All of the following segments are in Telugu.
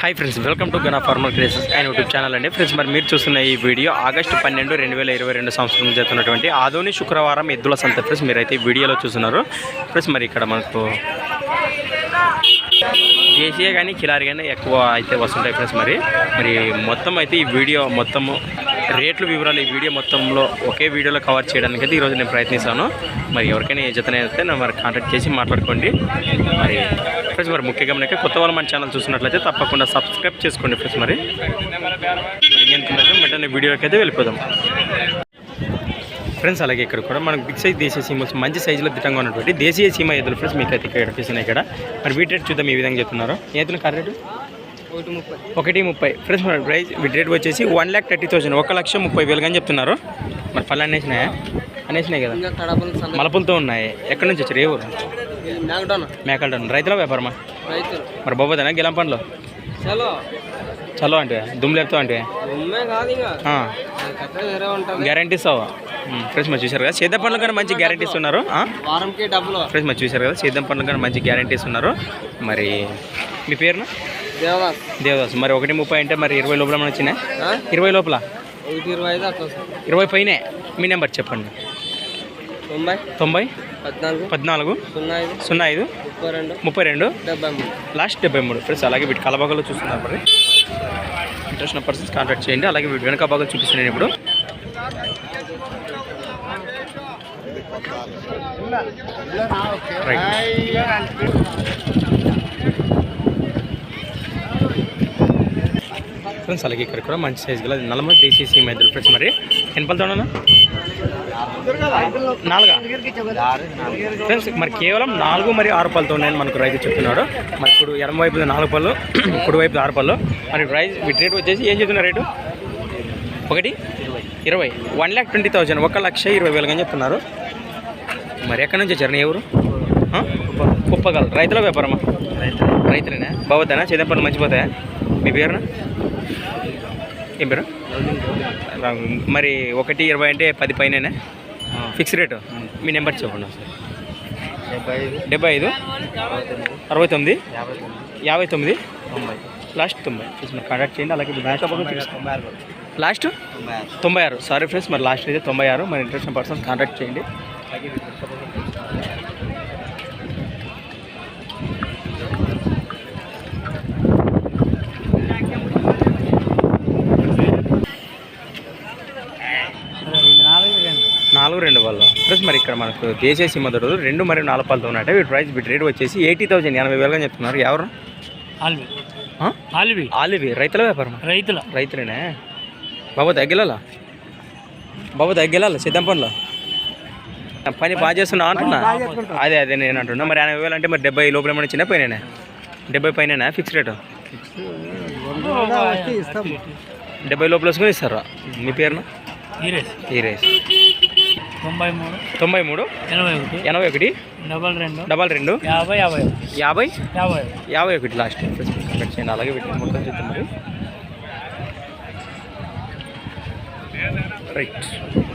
Hi friends welcome to Gana farmer creations and YouTube channel అండి. ఫ్రెండ్స్ మరి మీరు చూస్తున్న ఈ వీడియో ఆగస్టు పన్నెండు రెండు వేల ఇరవై రెండు సంవత్సరం జరుగుతున్నటువంటి ఆదోని శుక్రవారం ఎద్దుల సంత. ఫ్రెండ్స్ మీరైతే వీడియోలో చూస్తున్నారు. ఫ్రెండ్స్ మరి ఇక్కడ మనకు దేశీయ కానీ కిలారి కానీ ఎక్కువ అయితే వస్తుంటాయి. ఫ్రెండ్స్ మరి మరి మొత్తం అయితే ఈ వీడియో మొత్తము రేట్లు వివరాలు ఈ వీడియో మొత్తంలో ఒకే వీడియోలో కవర్ చేయడానికి అయితే ఈరోజు నేను ప్రయత్నిస్తాను. మరి ఎవరికైనా ఏ జతనైతే నేను మరి కాంటాక్ట్ చేసి మాట్లాడుకోండి. మరి ఫ్రెండ్స్ మరి ముఖ్యంగా మనకి కొత్త వాళ్ళు మన ఛానల్ చూసినట్లయితే తప్పకుండా సబ్స్క్రైబ్ చేసుకోండి ఫ్రెండ్స్ మరి. వెంటనే వీడియోకి అయితే వెళ్ళిపోదాం. ఫ్రెండ్స్ అలాగే ఇక్కడ కూడా మనకు బిగ్ సైజ్ దేశీయ సీమల్స్ మంచి సైజులో దిట్టంగా ఉన్నటువంటి దేశీయ సీమ ఎదురు ఫ్రెండ్స్ మీకు అయితే ఇక్కడ ఇక్కడ. మరి వీటి రేట్ చూద్దాం ఈ విధంగా చెప్తున్నారు. ఏదైనా కరెక్ట్ ఒకటి ముప్పై. ఫ్రెండ్స్ మన ప్రైస్ రేట్ వచ్చేసి వన్ ల్యాక్ థర్టీ థౌసండ్ ఒక లక్ష ముప్పై వేలు అని చెప్తున్నారు. మరి పళ్ళు అనేసినాయా? అనేసినాయి కదా. మలపులతో ఉన్నాయి. ఎక్కడి నుంచి వచ్చారు? ఏ ఊరు? మేకల్టన్ రైతుల వ్యాపారమా? మరి బొబ్బదనా గిలం పండ్లు? చలో. చలో అంటే? దుమ్ములేపుతో అంటే? గ్యారంటీస్ ఫ్రెండ్స్ మరి చూశారు కదా? సేద్యం పండ్లు కానీ మంచి గ్యారంటీస్ ఉన్నారు. ఫ్రెండ్స్ మరి చూశారు కదా? సేద్యం పండ్లు కానీ మంచి గ్యారంటీస్ ఉన్నారు. మరి మీ పేరున? దేవదాస్. దేవదాస్. మరి ఒకటి ముప్పై అంటే మరి ఇరవై లోపల ఏమైనా వచ్చినాయి? ఆ? ఇరవై లోపల? ఒకటి ఇరవై ఐదు అట్లా వస్తుంది. ఇరవై పైనే. మీ నెంబర్ చెప్పండి. తొంభై తొంభై పద్నాలుగు పద్నాలుగు సున్నా ఐదు సున్నా ఐదు ముప్పై రెండు ముప్పై రెండు డెబ్బై మూడు. లాస్ట్ డెబ్బై మూడు. ఫ్రెండ్స్ అలాగే వీటి కలబాగలో చూస్తున్నారు మరి. ఇంట్రెస్ట్ ఉన్న పర్సన్స్ కాంటాక్ట్ చేయండి. అలాగే వీటి వెనక భాగాలు చూపిస్తున్నాను ఇప్పుడు. రైట్ ఫ్రెండ్స్ అలాగే ఇక్కడ కూడా మంచి సైజ్ గల నల్లమ దేశీ సీమ ఇద్దరు ఫ్రెండ్స్ మరి. ఎన్ని పళ్ళతో నాలుగా? ఫ్రెండ్స్ మరి కేవలం నాలుగు మరియు ఆరు పళ్ళతో ఉన్నాయని మనకు రైతు చెప్తున్నాడు. మరి ఇప్పుడు ఎడమ వైపు నాలుగు పళ్ళు కుడి వైపు ఆరు పళ్ళు. మరి ప్రైస్ వీటి రేట్ వచ్చేసి ఏం చెప్తున్నారు రేటు? ఒకటి? ఇరవై. One lakh twenty thousand. ఒక లక్ష ఇరవై వేలుగా అని చెప్తున్నారు. మరి ఎక్కడి నుంచి వచ్చారు? ఎవరు కుప్పగల. కుప్పగల్. రైతుల వ్యాపారమా? రైతులేనా? బాగుతానా చేదంపల్లి మంచిపోతాయా? మీ పేరునా ఏం పేరు? మరి ఒకటి ఇరవై అంటే పది పైన ఫిక్స్ రేటు? మీ నెంబర్ చెప్పండి. డెబ్బై ఐదు. అరవై తొమ్మిది? యాభై తొమ్మిది. లాస్ట్ తొంభై. కాంటాక్ట్ చేయండి అలాగే లాస్ట్? తొంభై ఆరు. తొంభై ఆరు. సారీ ఫ్రెండ్స్ మరి లాస్ట్ అయితే తొంభై ఆరు. మరి ఇంట్రెస్ట్ పర్సన్ కాంటాక్ట్ చేయండి నాలుగు రెండు వాళ్ళు ప్లస్ మరి ఇక్కడ మనకు దేశీయ సీమ దొరకదు రెండు మరియు నాలుగు పాలతో ఉన్నాయంటే వీటి ప్రైస్ వీటి రేట్ వచ్చేసి ఎయిటీ థౌసండ్ ఎనభై వేలుగా చెప్తున్నారు. ఎవరు? ఆల్వి? ఆల్వి. ఆలివి రైతుల వ్యాపారం రైతుల. రైతులేనే? బాబు తగ్గిలాల? బాబు తగ్గిలాల సిద్ధం పనులు? పని బాగా చేస్తున్నా అంటున్నా? అదే అదే నేను అంటున్నా. మరి ఎనభై వేలు అంటే మరి డెబ్బై లోపల ఏమైనా చిన్న పైన డెబ్బై పైన ఫిక్స్ రేటు డెబ్బై లోపల వేసుకొని ఇస్తారా? మీ పేరున? ఈరేస్ ఈ రేస్ తొంభై మూడు తొంభై మూడు ఎనభై ఒకటి ఎనభై ఒకటి డబల్ రెండు డబల్ రెండు యాభై యాభై యాభై యాభై యాభై ఒకటి లాస్ట్. కట్ చేయండి. అలాగే పెట్టి మొత్తం చూద్దాం మరి. రైట్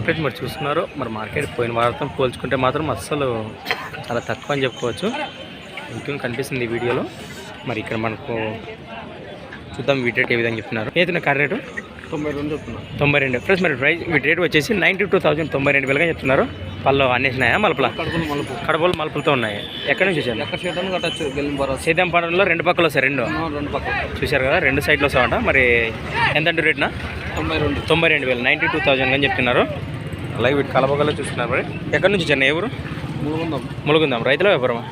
ఫ్రెండ్స్ మరి చూస్తున్నారు. మరి మార్కెట్ పోయిన వారంతో పోల్చుకుంటే మాత్రం అస్సలు చాలా తక్కువ అని చెప్పుకోవచ్చు. ఇంకేం కనిపిస్తుంది ఈ వీడియోలో? మరి ఇక్కడ మనకు చూద్దాం వీటి రేట్ ఏ విధంగా చెప్తున్నారు. ఏదైనా కార్ రేటు? తొంభై రెండు తొంభై రెండు. ఫ్రెండ్స్ మరి ప్రైస్ వీటి రేట్ వచ్చేసి నైంటీ టూ థౌసండ్ తొంభై రెండు వేలుగా చెప్తున్నారు. పళ్ళు అన్నేసినాయా మలపల? కడుపులు మలుపు. కడపలు మలుపులతో ఉన్నాయి. ఎక్కడి నుంచి వచ్చారు ఎక్కడ కట్టచ్చు సేద్యం పంటలో రెండు పక్కలు వస్తాయి రెండు. రెండు పక్కల. చూశారు కదా రెండు సైడ్లు వస్తామంట మరి ఎంత అంటే రేట్నా? తొంభై రెండు. తొంభై రెండు వేలు నైంటీ టూ థౌజండ్ అని చెప్తున్నారు. అలాగే వీటి కలపగల్లో చూస్తున్నారు మరి. ఎక్కడి నుంచి చెన్నై ఎవరు వందలు ములుగుందాం. రైతుల వ్యాపారమా?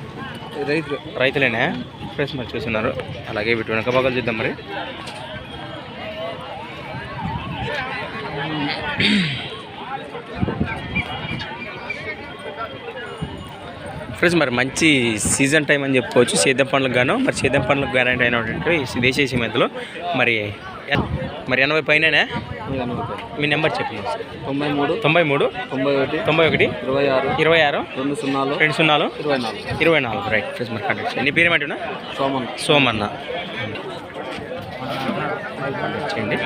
రైతులు. రైతులేనే? ఫ్రెండ్స్ మరి చూస్తున్నారు. అలాగే వీటి వెనక భాగాలు చూద్దాం మరి. ఫ్రెండ్స్ మరి మంచి సీజన్ టైం అని చెప్పుకోవచ్చు. సేద్యం పండ్లకు గాను మరి సేద్యం పండ్లకు గ్యారంటీ అయినటువంటి దేశీయ సీమెంతలో. మరి మరి ఎనభై పైననే? మీ నెంబర్ చెప్పండి. తొంభై మూడు తొంభై మూడు తొంభై ఒకటి తొంభై ఒకటి ఇరవై ఆరు ఇరవై ఆరు రెండు సున్నాలు రెండు సున్నాలు ఇరవై నాలుగు. ఇరవై నాలుగు. రైట్ ఫ్రెండ్స్ మరి కాంటాక్ట్ నీ పేరు ఏమంటున్నా సోమన్ సోమన్న. చేయండి.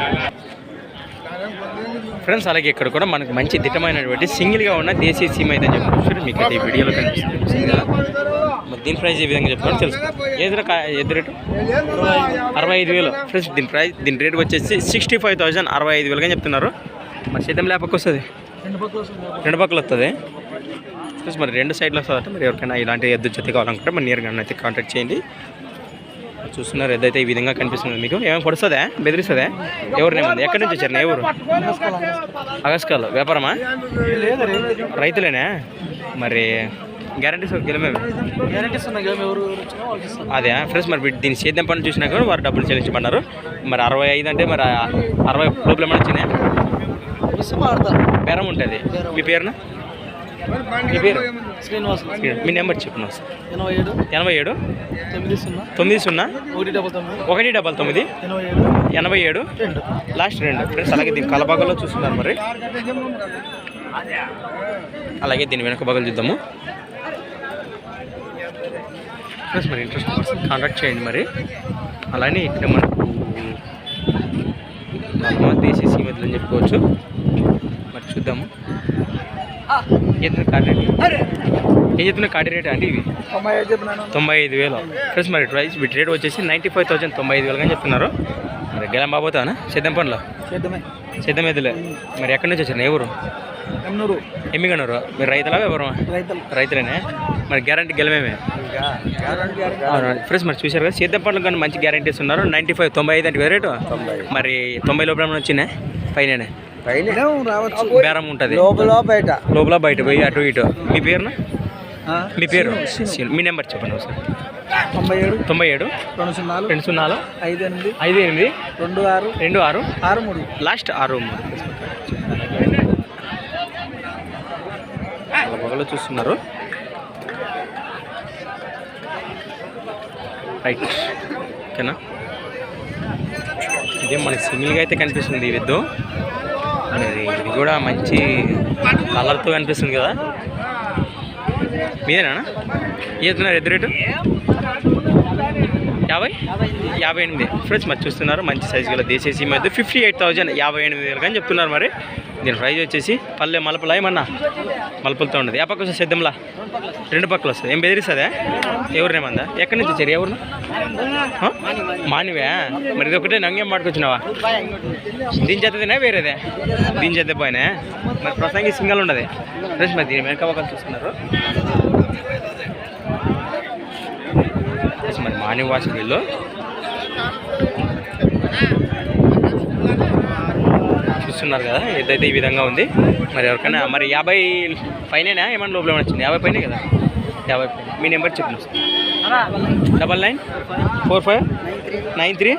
ఫ్రెండ్స్ అలాగే ఇక్కడ కూడా మనకు మంచి దిట్టమైనటువంటి సింగిల్గా ఉన్న దేశీయ సీమ్ అయితే అని చెప్పవచ్చు మీకు అయితే ఈ వీడియోలో కనిపిస్తుంది. కదా మరి దీని ప్రైస్ ఏ విధంగా చెప్తారో తెలుసు ఏది ఎద్దు రేటు? అరవై ఐదు వేలు. ఫ్రెండ్స్ దీని ప్రైస్ దీని రేట్ వచ్చేసి సిక్స్టీ ఫైవ్ థౌసండ్ అరవై ఐదు వేలుగా చెప్తున్నారు. మరి సిద్ధం లేపకు వస్తుంది? రెండు పక్కలు వస్తుంది. ఫ్రెండ్స్ మరి రెండు సైడ్లు వస్తుంది మరి ఎవరికైనా ఇలాంటి ఎద్దు జత కావాలనుకుంటే మరి నియర్గా అయితే కాంటాక్ట్ చేయండి. చూస్తున్నారు. ఎద్దైతే ఈ విధంగా కనిపిస్తుంది మీకు. ఏమైనా పొడుస్తుందా? బెదిరిస్తుందా? ఎవరినేమంది ఎక్కడి నుంచి వచ్చారు? ఎవరు? అగస్కాలు. వ్యాపారమా? రైతులేనా? మరి గ్యారంటీస్ ఇస్తాం అదే ఫ్రెండ్స్ మరి వీటి- దీని సేద్యం పని చూసినా కూడా వారు డబ్బులు చెల్లించమన్నారు మరి అరవై ఐదు అంటే మరి అరవై లోపల ఏమైనా వచ్చినాయి బేరం ఉంటుంది. మీ పేరున? మీ పేరు? శ్రీనివాస్. మీ నెంబర్ చెప్పిన? సార్ ఎనభై ఏడు. ఎనభై ఏడు? తొమ్మిది సున్నా. తొమ్మిది సున్నా? ఒకటి డబల్ తొమ్మిది. ఒకటి డబల్ తొమ్మిది? ఎనభై ఏడు. రెండు. లాస్ట్ రెండు. ఫ్రెండ్స్ అలాగే దీని కలబాగల్లో చూస్తున్నారు మరి. అలాగే దీని వెనక బాగలు చూద్దాము. ఫ్రెండ్స్ మరి ఇంట్రెస్ట్ పర్సన్ కాంటాక్ట్ చేయండి మరి. అలానే ఇక్కడ మనకు దేశీ సీమెతులు అని చెప్పుకోవచ్చు. మరి చూద్దాము. చెప్తున్నా కాడి రేట్ ఏం చెప్తున్నా కాడి రేట్ అంటే ఇవి? తొంభై ఐదు వేలు. ఫ్రెండ్స్ మరి ప్రైస్ వీటి రేట్ వచ్చేసి నైంటీ ఫైవ్ థౌసండ్ తొంభై ఐదు వేలుగా చెప్తున్నారు. మరి గెలం బాబోతానా సిద్ధం పనులు. సిద్ధం ఎద్దులే మరి ఎక్కడి నుంచి వచ్చారు? ఊరు? ఎన్నూరు ఎమ్మిగనూరు. మీరు రైతులా ఎవరు? రైతులు. రైతులేనే? మరి గ్యారంటీ గెలమేమే? ఫ్రెండ్స్ మరి చూశారు కదా సిద్ధం పనులు కానీ మంచి గ్యారంటీస్ ఉన్నారు. నైంటీ ఫైవ్ తొంభై ఐదు అంటే రేటు మరి తొంభై లోపల వచ్చినాయి? పైన రావచ్చు. బేరం ఉంటుంది. లోపల బయట. లోపల బయట పోయి అటు ఇటు. మీ పేరున? మీ పేరు. మీ నెంబర్ చెప్పండి ఒకసారి. తొంభై ఏడు. తొంభై ఏడు. రెండు సున్నాలు. రెండు సున్నాలు. ఐదు ఎనిమిది ఐదు ఎనిమిది. రెండు ఆరు. రెండు ఆరు. ఆరు మూడు లాస్ట్ ఆరు మూడు. పొగలో చూస్తున్నారు. రైట్ ఓకేనా? ఇదే మనకి సింగిల్గా అయితే కనిపిస్తుంది ఈ విద్దు మరి ఇది కూడా మంచి కలర్తో కనిపిస్తుంది కదా? మీదేనా ఇస్తున్నారు ఎద్దు రేటు? యాభై? యాభై ఎనిమిది. ఫ్రెండ్స్ మరి చూస్తున్నారు మంచి సైజు గల దేశీయ మధ్య ఫిఫ్టీ ఎయిట్ థౌజండ్ యాభై ఎనిమిది వేలు కానీ చెప్తున్నారు మరి. దీని ప్రైస్ వచ్చేసి పల్లె మలపలా ఏమన్నా? మలుపులతో ఉండదు ఏ పక్క వస్తుంది సిద్ధంలా? రెండు పక్కలు వస్తుంది. ఏం బెదిరిస్తుందా? ఎవరినేమందా ఎక్కడి నుంచి వచ్చారు? ఎవరు మానివే? మరి ఇది ఒకటే నంగేం పాడుకొచ్చినావా దీని చేతదేనా వేరేదే? దీని చేత పోయినా? మరి ప్రసంగి సింగల్ ఉండదు రేష్ మరి దీని వెనక పక్కలు చూస్తున్నారు. మరి మార్నింగ్ వాష్ వీళ్ళు. చూస్తున్నారు కదా ఏదైతే ఈ విధంగా ఉంది. మరి ఎవరికైనా మరి యాభై పైన ఏమైనా లోపల ఏమైనా వచ్చింది? యాభై పైనే కదా? యాభై పైన మీ నెంబర్ చెప్పండి double nine four five nine three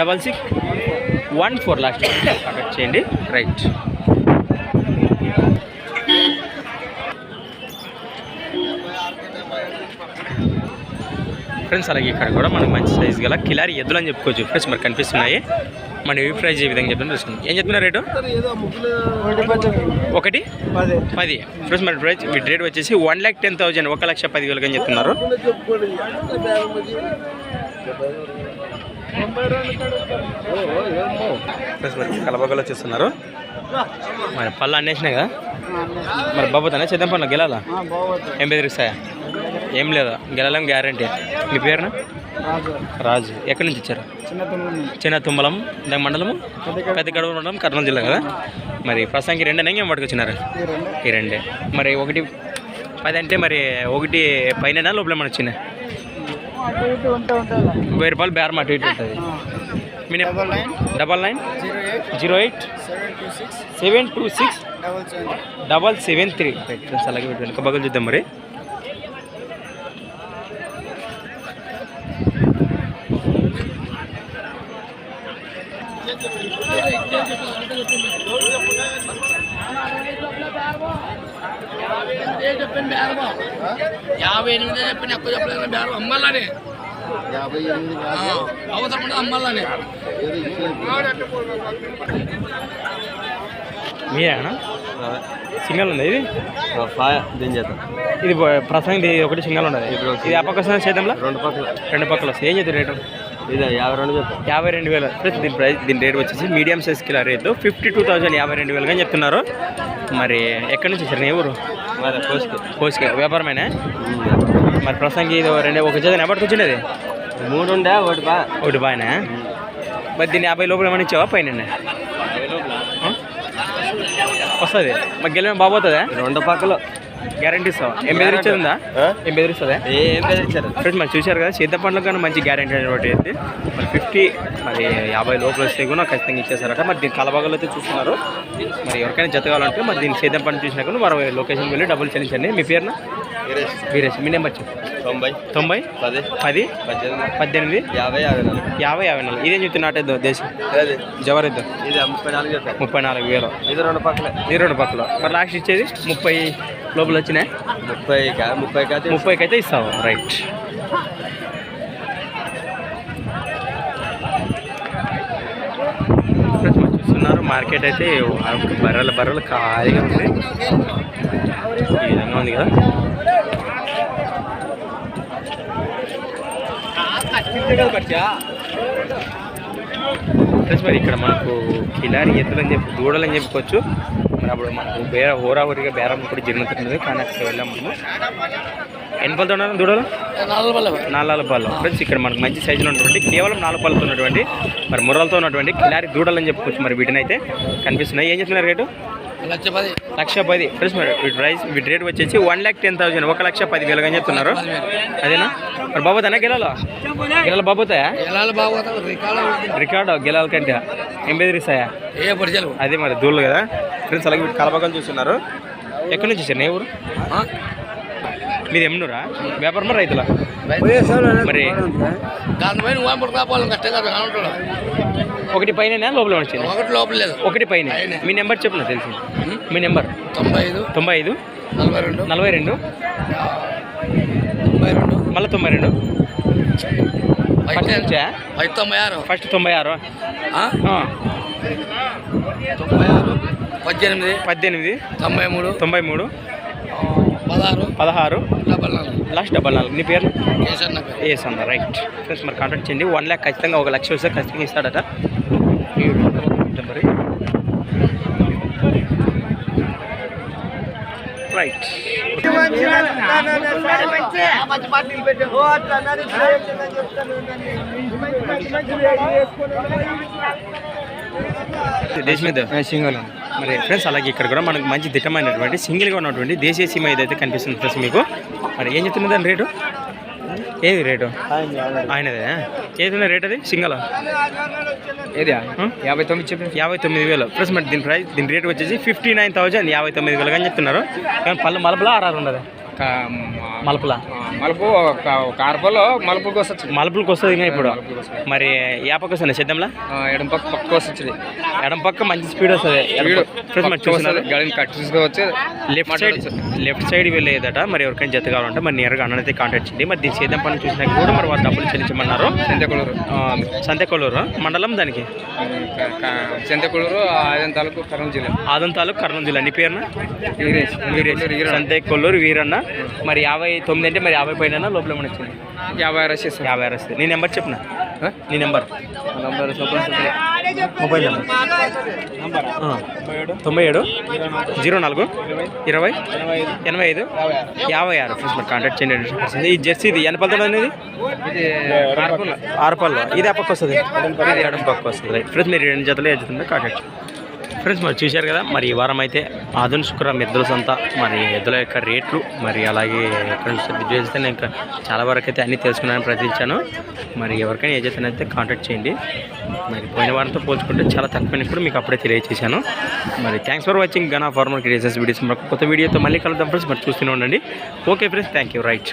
double six one four last. Contact చేయండి. రైట్. ఫ్రెండ్స్ అలాగే ఇక్కడ కూడా మనకు మంచి సైజ్ గల కిలారి ఎద్దులు అని చెప్పుకోవచ్చు. ఫ్రెండ్స్ మరి కనిపిస్తున్నాయి. మన ఇవి ప్రైజ్ ఏ విధంగా చెప్తున్నా చూసుకుందాం. ఏం చెప్తున్నారు రేటు? ఒకటి? పది. ఫ్రెండ్స్ మరి ప్రైజ్ వీటి రేట్ వచ్చేసి వన్ ల్యాక్ టెన్ థౌజండ్ ఒక లక్ష పది వేలుగా అని చెప్తున్నారు. కలబగలో చూస్తున్నారు. మరి పళ్ళు అన్నేసినాయి కదా? మరి బాబోతానే చేద్దాం పనులు గెలాలా? ఏం బెదిరిస్తాయా? ఏం లేదు? గెలలేం గ్యారంటీ మీ పేరున? రాజు. ఎక్కడి నుంచి వచ్చారు? చిన్న తుమ్మలం దాని మండలము? పెద్ద గడవ మండలం కర్నూలు జిల్లా కదా? మరి ప్రస్తుతానికి రెండే నెంగేం పట్టుకొచ్చినారు? ఈ రెండు. ఈ రెండే. మరి ఒకటి పది అంటే మరి ఒకటి పైన లోపల ఏమైనా వచ్చినాయి వెయ్యి రూపాయలు బేరం అటు ఇటు ఉంటుంది. Double nine. Zero eight. Seven two six. Double seven. Three. అలాగే వెనుక బగలు చూద్దాం మరి. యాభై ఎనిమిది చెప్పిన ఎక్కువ చెప్పలేదు బేరం. అమ్మాలని. అవసరం ఉండదు అమ్మాలని. మీరేనా సింగల్ ఉంది ఇది? దీని చేత. ఇది ప్రసంగి ఒకటి సింగల్ ఉండదు ఇది ఆ పక్క వస్తుంది చేద్దాంలో? రెండు పక్కల. రెండు పక్కలు. ఏం చేద్దాం రేటు? ఇది యాభై రెండు యాభై రెండు వేలు. ప్లస్ దీని ప్రైస్ దీని రేట్ వచ్చేసి medium size kilo rate. Fifty two thousand యాభై రెండు వేలుగా చెప్తున్నారు. మరి ఎక్కడి నుంచి వచ్చారు? ఏ ఊరు? కోసుకు వ్యాపారమేనా? మరి ప్రస్తుతానికి ఇది రెండు ఒక జత ఎప్పటికి వచ్చినది మూడు ఉండే ఒకటి బా. ఒకటి బాగానే మరి దీన్ని యాభై లోపల ఏమైనా ఇచ్చావా? పైన వస్తుంది. మరి గెలిమే బాబోతుందా రెండు పక్కలు. గ్యారంటీ ఇస్తావా ఏం బెదిరించదా? ఏం బెదిరిస్తుందా? ఏం బెదిరించారు. ఫ్రెండ్స్ మరి చూశారు కదా సీత పండ్లకు కానీ మంచి గ్యారంటీ అనేటువంటి అయితే మరి ఫిఫ్టీ మరి యాభై లోపల వస్తే కూడా ఖచ్చితంగా ఇచ్చేసారట మరి దీని కలబాగలు అయితే చూస్తున్నారు. మరి ఎవరికైనా జత కావాలంటే మరి దీని సీతం పండు చూసినా కూడా మరి లొకేషన్ వెళ్ళి డబ్బులు చెల్లించండి మీ పేరున? వీరేష్. మీ నెంబర్ చెప్పు. తొంభై. తొంభై? పది. పది? పద్దెనిమిది. పద్దెనిమిది? యాభై యాభై నాలుగు. యాభై యాభై నాలుగు. ఇదేం చెప్తున్నా నాటేద్దాం దేశం? అది జవరిద్దాం ఇది ముప్పై నాలుగు ముప్పై నాలుగు వేలు. ఇది రెండు పక్కలే. ఈ రెండు పక్కల. మరి లాస్ట్ ఇచ్చేది? ముప్పై లోపల వచ్చినాయి ముప్పై ముప్పై ముప్పైకి అయితే ఇస్తావు రైట్ చూస్తున్నారు మార్కెట్ అయితే బర్రెల బర్రెలు ఖాళీగా ఉంది ఈ విధంగా ఉంది కదా. మరి ఇక్కడ మనకు కిలారి ఎత్తులు అని చెప్పి దూడలు అని చెప్పుకోవచ్చు అప్పుడు మనకు బేర హోరాహోరీగా బేరం కూడా జరుగుతున్నది. కానీ అక్కడ వెళ్ళాం మనము ఎన్ని పళ్ళతో ఉన్నారు దూడలు? నాలుగు పళ్ళు. ఫ్రెండ్స్ ఇక్కడ మనకు మంచి సైజులో ఉన్నటువంటి కేవలం నాలుగు పళ్ళతో ఉన్నటువంటి మరి ముర్రలతో ఉన్నటువంటి కిలారి దూడలు అని చెప్పుకోవచ్చు మరి వీటిని అయితే కనిపిస్తున్నాయి. ఏం చెప్తున్నారు రేటు? లక్ష పది ఫ్రెండ్స్ మరి ప్రైస్ వీటి రేట్ వచ్చేసి వన్ ల్యాక్ టెన్ థౌసండ్ ఒక లక్ష పది వేలుగా అని చెప్తున్నారు. అదేనా? మరి బాబోతానా గెలాలో? గెలాలు బాబోతాయా రికార్డు గెలాల కంటే. ఏం బెదిరిస్తాయా? అదే మరి దూళ్ళు కదా. ఫ్రెండ్స్ అలాగే వీటి చూస్తున్నారు. ఎక్కడి నుంచి వచ్చారు? ఏ ఊరు? మీది ఎమ్నూరా? వ్యాపారమా రైతులా? మరి దానిపైన కష్టంగా ఒకటి పైన లోపల వచ్చింది ఒకటి లోపల లేదు. ఒకటి పైన. మీ నెంబర్ చెప్పిన తెలిసి మీ నెంబర్? తొంభై ఐదు తొంభై ఐదు నలభై రెండు. నలభై రెండు. తొంభై రెండు. మళ్ళీ తొంభై రెండు. ఫస్ట్ నుంచా? తొంభై ఆరు. ఫస్ట్ తొంభై ఆరు. తొంభై ఆరు. పద్దెనిమిది. పద్దెనిమిది. తొంభై మూడు. తొంభై మూడు. పదహారు. పదహారు. డబల్ నాలుగు. లాస్ట్ డబల్ నాలుగు. నీ పేరు? ఏ అన్న రైట్. ఫ్రెండ్స్ మరి కాంటాక్ట్ చేయండి. వన్ ల్యాక్ ఖచ్చితంగా ఒక లక్ష వస్తే ఖచ్చితంగా ఇస్తాడట. మరి రైట్ సింగల్ మరి ఫ్రెండ్స్ అలాగే ఇక్కడ కూడా మనకు మంచి దిట్టమైనటువంటి సింగిల్గా ఉన్నటువంటి దేశీయ సీమ ఏదైతే కనిపిస్తుంది ఫ్రెండ్స్ మీకు మరి ఏం చెప్తుంది దాని రేటు? ఏది రేటు? ఆయనదే ఏది రేట్ అది? సింగల్? ఏరియా యాభై తొమ్మిది చెప్పి. యాభై తొమ్మిది వేలు. ప్లస్ మరి దీని ప్రైస్ దీని రేట్ వచ్చేసి ఫిఫ్టీ నైన్ థౌజండ్ యాభై తొమ్మిది వేలు అని చెప్తున్నారు. కానీ పళ్ళు మలపలా ఆర్ఆర్ ఉండదు? మలపలా? మలుపు కార్పలో మలుపుకి వస్తుంది మలుపులకు వస్తుంది ఇంకా ఇప్పుడు? మరి యాపకు వస్తుంది? సిద్ధంలా? ఎడం పక్క పక్క వస్తుంది ఎడం పక్క మంచి స్పీడ్ వస్తుంది. గాడిని కట్ తీసుకోవచ్చు లెఫ్ట్ సైడ్ లెఫ్ట్ సైడ్ వెళ్ళేదట. మరి ఎవరికైనా జత కావాలంటే మరి నియర్గా అన్నైతే కాంటాక్ట్ చేయండి. మరి దీని సేద్యం పని చూసినాక కూడా మరి వాళ్ళు డబ్బులు చెల్లించమన్నారు. చెంతకొలూరు ఆ, సంతెకొల్లూరు మండలం దానికి? చెంతకొలూరు ఐదు తాలూకు కర్నూలు జిల్లా. ఆదం తాలూకు కర్నూలు జిల్లా. నీ పేరున? వీరేష్. వీరేష్. సంతే కొల్లూరు వీరన్న. మరి యాభై తొమ్మిది అంటే మరి యాభై పైన లోపల ఏమైనా వచ్చింది? యాభై ఆరు వచ్చేస్తాం యాభై ఆరు వస్తుంది నీ నెంబర్ చెప్పిన? నీ నెంబర్. Number mobile number. తొంభై ఏడు జీరో నాలుగు ఇరవై ఎనభై ఐదు. యాభై ఆరు. ఫ్రెండ్స్ మరి కాంటాక్ట్ చేయండి ఈ జెర్సీ ఇది ఎన్ని పలుతుంది అనేది ఇది కార్పూల్ ఆరు పళ్ళు. ఇది ఆ పక్క వస్తుంది. ఇది ఎడం పక్క వస్తుంది. రైట్ ఫ్రెండ్స్ మీరు రెండు జతలు ఎదుగుతుంటే కాంటాక్ట్ ఫ్రెండ్స్ మరి చూశారు కదా మరి ఈ వారం అయితే ఆధునిక శుక్రవారం ఎద్దుల సంత మరి ఎద్దుల యొక్క రేట్లు మరి అలాగే ఫ్రెండ్స్ చేస్తే నేను ఇంకా చాలా వరకు అయితే అన్నీ తెలుసుకున్నాను ప్రయత్నించాను. మరి ఎవరికైనా ఏజెంట్ అయితే కాంటాక్ట్ చేయండి. మరి పోయిన వారంతో పోల్చుకుంటే చాలా తక్కువ కూడా మీకు అప్పుడే తెలియజేశాను మరి thanks for watching Gana farmer creations videos మరి కొత్త వీడియోతో మళ్ళీ కలుద్దాం ఫ్రెండ్స్ మరి చూస్తూనే ఉండండి. Okay friends thank you right